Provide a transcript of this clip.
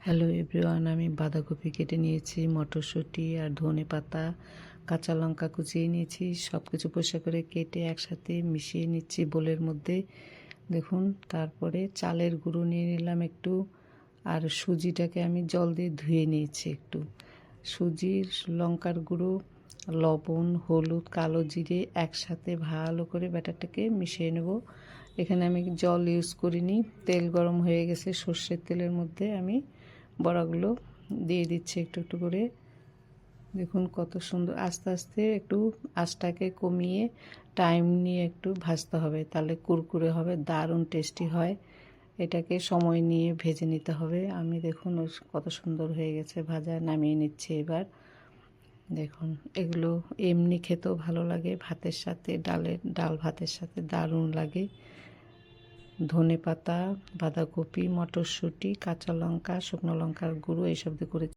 Hello everyone আমি বাঁধাকপি কেটে নিয়েছি, মটরশুঁটি আর ধনে পাতা, কাঁচা লঙ্কা কুচিয়ে নিয়েছি সব কিছু পরিষ্কার করে কেটে একসাথে মিশিয়ে নিচ্ছি বোলের মধ্যে। দেখুন, তারপরে চালের গুঁড়ো নিয়ে নিলাম একটু, আর সুজিটাকে আমি জল দিয়ে ধুয়ে নিয়েছি একটু। সুজির লঙ্কার গুঁড়ো লবণ, হলুদ, কালো জিরে একসাথে ভালো করে ব্যাটারটাকে মিশিয়ে নেব। এখানে আমি জল ইউজ করিনি, তেল গরম হয়ে গেছে, সর্ষের তেলের মধ্যে আমি বড়াগুলো দিয়ে দিচ্ছি একটু একটু করে। দেখুন কত সুন্দর, আস্তে আস্তে একটু আঁচটাকে কমিয়ে টাইম নিয়ে একটু ভাজতে হবে, তাহলে কুরকুরে হবে, দারুণ টেস্টি হয়। এটাকে সময় নিয়ে ভেজে নিতে হবে। আমি দেখুন কত সুন্দর হয়ে গেছে, ভাজা নামিয়ে নিচ্ছি এবার। দেখুন, এগুলো এমনি খেতেও ভালো লাগে। ভাতের সাথে ডালের, ডাল ভাতের সাথে দারুণ লাগে। ধনে পাতা বাঁধাকপি, মটরশুঁটি, কাঁচা লঙ্কা, শুকনো লঙ্কার গুঁড়ো, এইসব দিয়ে করে